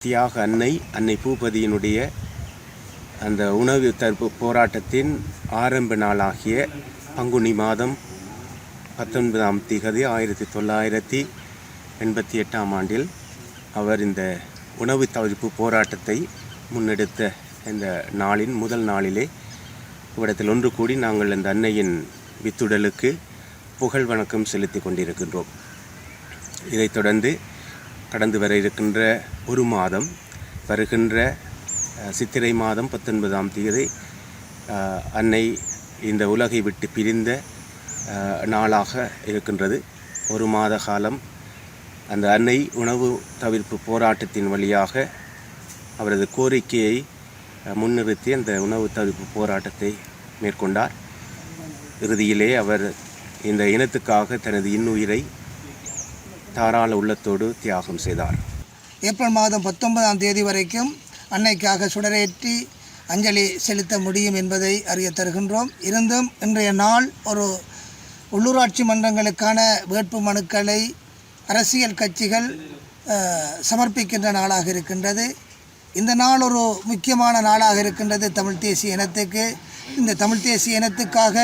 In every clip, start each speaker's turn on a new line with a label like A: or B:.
A: தியாக அன்னை அன்னை பூபதியினுடைய அந்த உணவு தடுப்பு போராட்டத்தின் ஆரம்ப நாளாகிய பங்குனி மாதம் பத்தொன்பதாம் திகதி ஆயிரத்தி தொள்ளாயிரத்தி எண்பத்தி எட்டாம் ஆண்டில் அவர் இந்த உணவு தவிர்ப்பு போராட்டத்தை முன்னெடுத்த இந்த நாளின் முதல் நாளிலே இவ்விடத்தில் ஒன்று கூடி நாங்கள் இந்த அன்னையின் வித்துடலுக்கு புகழ் வணக்கம் செலுத்தி கொண்டிருக்கின்றோம். இதைத் தொடர்ந்து கடந்து வர இருக்கின்ற ஒரு மாதம் வருகின்ற சித்திரை மாதம் பத்தொன்பதாம் தேதி அன்னை இந்த உலகை விட்டு பிரிந்த நாளாக இருக்கின்றது. ஒரு மாத காலம் அந்த அன்னை உணவு தவிர்ப்பு போராட்டத்தின் வழியாக அவரது கோரிக்கையை முன்னிறுத்தி அந்த உணவு தவிர்ப்பு போராட்டத்தை மேற்கொண்டார். இறுதியிலே அவர் இந்த இனத்துக்காக தனது இன்னுயிரை தாராள உள்ளத்தோடு தியாகம் செய்தார்.
B: ஏப்ரல் மாதம் பத்தொன்பதாம் தேதி வரைக்கும் அன்னைக்காக சுடரேற்றி அஞ்சலி செலுத்த முடியும் என்பதை அறிய தருகின்றோம். இருந்தும் இன்றைய நாள் ஒரு உள்ளூராட்சி மன்றங்களுக்கான வேட்பு மனுக்களை அரசியல் கட்சிகள் சமர்ப்பிக்கின்ற நாளாக இருக்கின்றது. இந்த நாள் ஒரு முக்கியமான நாளாக இருக்கின்றது தமிழ் தேசிய இனத்துக்கு. இந்த தமிழ் தேசிய இனத்துக்காக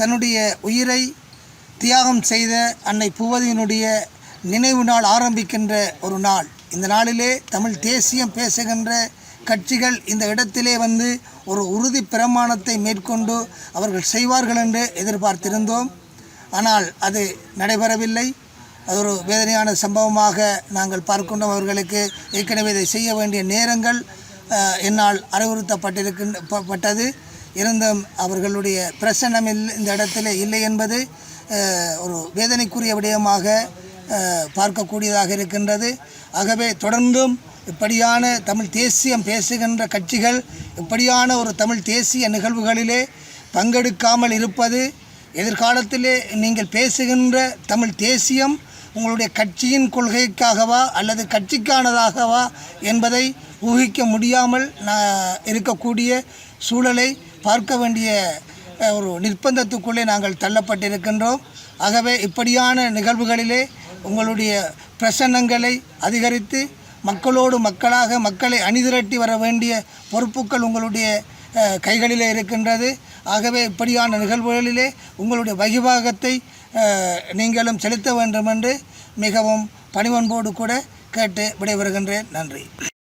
B: தன்னுடைய உயிரை தியாகம் செய்த அன்னை பூவதியினுடைய நினைவு நாள் ஆரம்பிக்கின்ற ஒரு நாள். இந்த நாளிலே தமிழ் தேசியம் பேசுகின்ற கட்சிகள் இந்த இடத்திலே வந்து ஒரு உறுதி பிரமாணத்தை மேற்கொண்டு அவர்கள் செய்வார்கள் என்று எதிர்பார்த்திருந்தோம். ஆனால் அது நடைபெறவில்லை. அது ஒரு வேதனையான சம்பவமாக நாங்கள் பார்க்கின்றோம். அவர்களுக்கு ஏற்கனவே இதை செய்ய வேண்டிய நேரங்கள் என்னால் அறிவுறுத்தப்பட்டிருக்கின்ற ப- பட்டது இருந்தும் அவர்களுடைய பிரசனம் இல் இந்த இடத்துல இல்லை என்பது ஒரு வேதனைக்குரிய விடயமாக பார்க்கக்கூடியதாக இருக்கின்றது. ஆகவே தொடர்ந்தும் இப்படியான தமிழ் தேசியம் பேசுகின்ற கட்சிகள் இப்படியான ஒரு தமிழ் தேசிய நிகழ்வுகளிலே பங்கெடுக்காமல் இருப்பது எதிர்காலத்திலே நீங்கள் பேசுகின்ற தமிழ் தேசியம் உங்களுடைய கட்சியின் கொள்கைக்காகவா அல்லது கட்சிக்கானதாகவா என்பதை ஊகிக்க முடியாமல் இருக்கக்கூடிய சூழலை பார்க்க வேண்டிய ஒரு நிர்பந்தத்துக்குள்ளே நாங்கள் தள்ளப்பட்டிருக்கின்றோம். ஆகவே இப்படியான நிகழ்வுகளிலே உங்களுடைய பிரசன்னங்களை அதிகரித்து மக்களோடு மக்களாக மக்களை அணிதிரட்டி வர வேண்டிய பொறுப்புகள் உங்களுடைய கைகளிலே இருக்கின்றது. ஆகவே இப்படியான நிகழ்வுகளிலே உங்களுடைய வகிபாகத்தை நீங்களும் செலுத்த வேண்டும் என்று மிகவும் பணிவன்போடு கூட கேட்டு விடைபெறுகின்றேன். நன்றி.